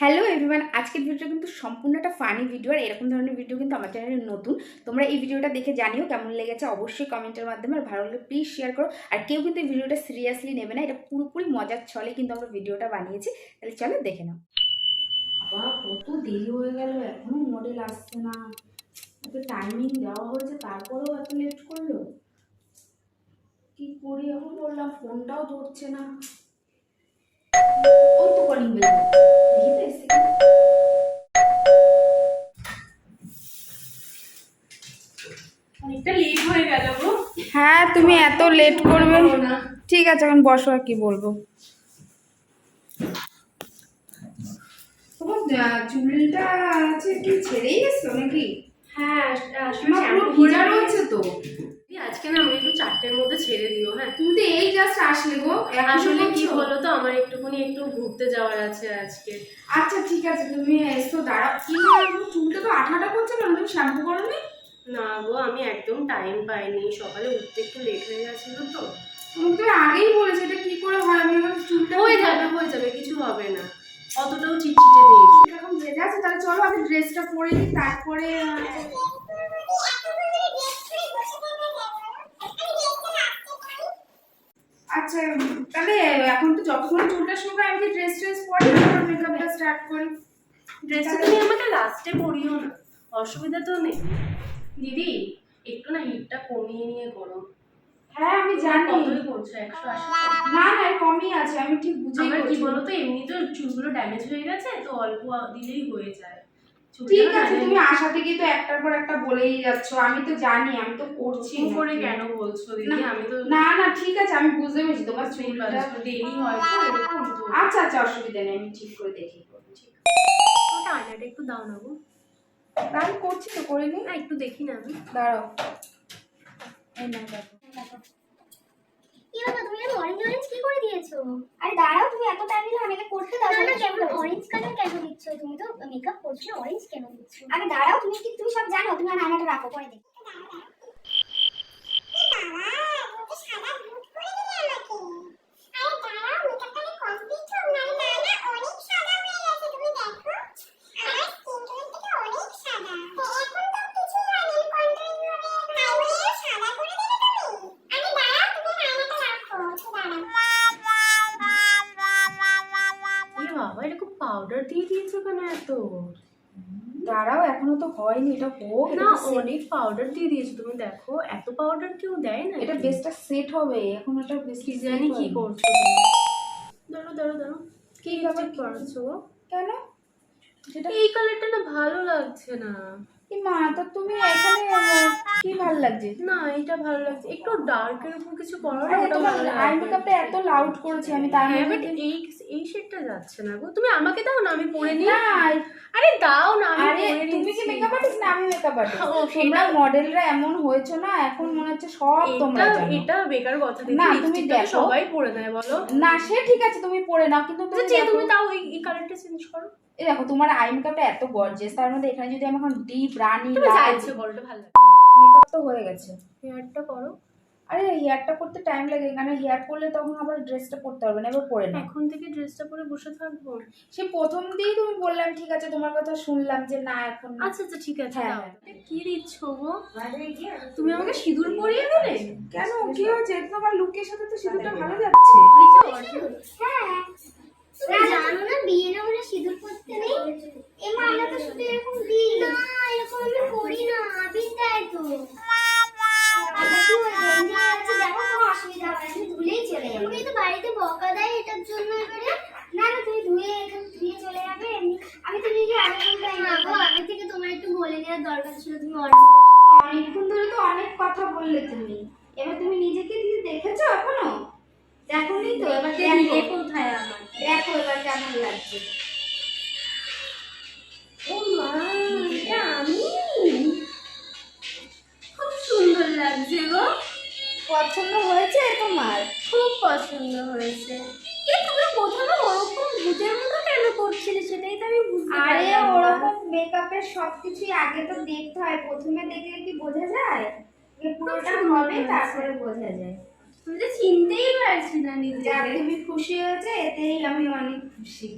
Hello everyone আজকের ভিডিওটা কিন্তু সম্পূর্ণ একটা ফানি ভিডিও আর এরকম ধরনের ভিডিও কিন্তু আমার চ্যানেলে নতুন। তোমরা এই ভিডিওটা দেখে জানিও কেমন লেগেছে, অবশ্যই কমেন্টের মাধ্যমে আর ভালো লাগলে প্লিজ শেয়ার করো। আর কেউ কিন্তু ভিডিওটা সিরিয়াসলি নেবে না, এটা পুরোপুরি মজার ছলে কিন্তু আমরা ভিডিওটা বানিয়েছি। তাহলে চলো দেখে নাও। কত দেরি হয়ে গেল এখনও মডেল আসছে না। এত টাইমিং দেওয়া হয়েছে, তারপরেও এত লেট করল? কি করি? এখন বললাম ফোনটাও ধরছে না। ওই তো কলিং বেল হ্যাঁ তুমি এত লেট করবে। না। ঠিক আছে এখন বসো আর কি বলব। চুলটা আছে কি ছেড়েই নাকি? হ্যাঁ ভিজা রয়েছে তো। আজকে না আমি একটু চারটের মধ্যে ছেড়ে দিও হ্যাঁ। তুমি তো এই জাস্ট আসলে গো আসলে কি বলো তো আমার একটুখানি একটু ঘুরতে যাওয়ার আছে আজকে। আচ্ছা ঠিক আছে তুমি এসো দাঁড়াও। কি চুলটা তো আঠা আঠা করছে না তুমি শ্যাম্পু করো নি না গো আমি একদম টাইম পাইনি। সকালে উঠতে একটু লেট হয়ে গেছিল তো। তুমি তো আগেই বলেছে এটা কি করে হয়? আমি এখন চুলটা হয়ে যাবে হয়ে যাবে কিছু হবে না। অতটাও চিটচিটে নেই। এখন ভেজা আছে তাহলে চলো আমি ড্রেসটা পরে নিই তারপরে আচ্ছা তাহলে এখন তো যতক্ষণ চুলটা শুকায় আমি ড্রেস ট্রেস পরে তারপর মেকআপটা স্টার্ট করি? ড্রেসটা তুমি আমাকে লাস্টে পরিও না। অসুবিধা তো নেই। দিদি একটু না হিটটা কমিয়ে নিয়ে করো। হ্যাঁ আমি জানি। কতই করছ একশো আশি না না কমই আছে আমি ঠিক বুঝেই আমার কি করছি। বলতো এমনি তো চুলগুলো ড্যামেজ হয়ে গেছে তো অল্প দিলেই হয়ে যায়। ঠিক আছে তুমি আশা থেকেই তো একটার পর একটা বলেই যাচ্ছ আমি তো জানি আমি তো করছি করে কেন বলছো দিদি? আমি তো না না ঠিক আছে আমি বুঝতে পেরেছি তোমার চুলটা দেরি হয় তো তো। আচ্ছা আচ্ছা অসুবিধা নেই আমি ঠিক করে দেখি ওটা আয়নাটা একটু দাও না গো। তাই করছি তো করে নি? না একটু দেখি না আমি। দাঁড়াও। এই না দেখো। কি বাবা তুমি এরকম অরেঞ্জ অরেঞ্জ কি করে দিয়েছ? আরে দাঁড়াও তুমি এত টাইম দিলে আমাকে করতে দাও না কেমন অরেঞ্জ কালার কেন দিচ্ছ? তুমি তো মেকআপ করছ অরেঞ্জ কেন দিচ্ছ? আরে দাঁড়াও তুমি কি তুমি সব জানো তুমি আর আয়নাটা রাখো পরে দেখি। পাউডার দিয়ে দিয়েছ কেন এত। দাঁড়াও এখনও তো হয়নি এটা হোক না অনেক পাউডার দিয়ে দিয়েছ তুমি দেখো এত পাউডার কেউ দেয় না এটা বেসটা সেট হবে এখন এটা বেস কি জানি কি করছ? দাঁড়ো দাঁড়ো দাঁড়ো কি ভাবে করছ? কেন? যেটা এই কালারটা না ভালো লাগছে না। মা তো তুমি এখানে কি ভালো লাগছে? না এটা ভালো লাগছে। একটু ডার্কের উপর কিছু করো না তোমার ভালো আই লাগবে। মেকআপটা এত লাউড করেছি আমি তার হ্যাঁ মধ্যে এই এই শেডটা যাচ্ছে না গো। তুমি আমাকে দাও না আমি পরে নিই। না আরে দাও না আমি পরে তুমি কি মেকআপ আর্টিস্ট না আমি মেকআপ আর্টিস্ট তোমরা মডেলরা এমন হয়েছো না এখন মনে হচ্ছে সব তোমরা এটা জানো। এটা বেকার কথা না, তুমি দেখো। সবাই পরে নেয় বলো। না সে ঠিক আছে তুমি পরে নাও কিন্তু তুমি আচ্ছা, তুমি তাও এই কালারটা চেঞ্জ করো। এই দেখো তোমার আই মেকআপটা এত গর্জিয়াস তার মধ্যে এখানে যদি আমি এখন ডিপ রানি মেকআপ তো হয়ে গেছে। হেয়ারটা করো। আরে হেয়ারটা করতে টাইম লাগে এখানে হেয়ার করলে তখন আবার ড্রেসটা পরতে হবে না এবার পরে না এখন থেকে ড্রেসটা পরে বসে থাকব। সে প্রথম দিয়েই তুমি বললাম ঠিক আছে তোমার কথা শুনলাম যে না এখন আচ্ছা আচ্ছা ঠিক আছে হ্যাঁ, দাও। হ্যাঁ। কি দিচ্ছ গো তুমি আমাকে সিঁদুর পরিয়ে দেবে? কেন? কি হয়েছে? তোমার লুকের সাথে তো সিঁদুরটা ভালো যাচ্ছে। হ্যাঁ। তুমি জানো না বিয়ে না হলে সিঁদুর পরতে নেই? এ আমরা তো শুধু এরকম দিই। না এরকম আমি করি না আবির দেয় তো। তুমি ধুলেই চলে যাবে। আমাকে বাড়িতে বকা দেয় এটার জন্য এবারে? না না তুমি ধুয়ে ধুয়ে চলে যাবে এমনি। আমি তো নিজে আগে বলতাম না গো আগে থেকে তোমার একটু বলে নেওয়ার দরকার ছিল তুমি অনেকক্ষণ ধরে তো অনেক কথা বললে তুমি। এবার তুমি নিজেকে দেখেছ এখনও? দেখোনি তো? এবার কোথায় আমার? দেখো এবার কেমন লাগছে। ও মা এটা আমি? খুব সুন্দর লাগছে গো। পছন্দ হয়েছে তোমার? খুব পছন্দ হয়েছে। এ তুমি প্রথমে ওরকম ভূতের মতো কেন করছিলে সেটাই তো আমি বুঝতে আরে। ওরকম মেকআপের সবকিছুই আগে তো দেখতে হয়। প্রথমে দেখলে কি বোঝা যায়? যে পুরোটা হবে। তারপরে বোঝা যায়। তুমি তো চিনতেই পারছি না নিজে নিজেকে তুমি খুশি হয়েছে এতেই আমি অনেক খুশি।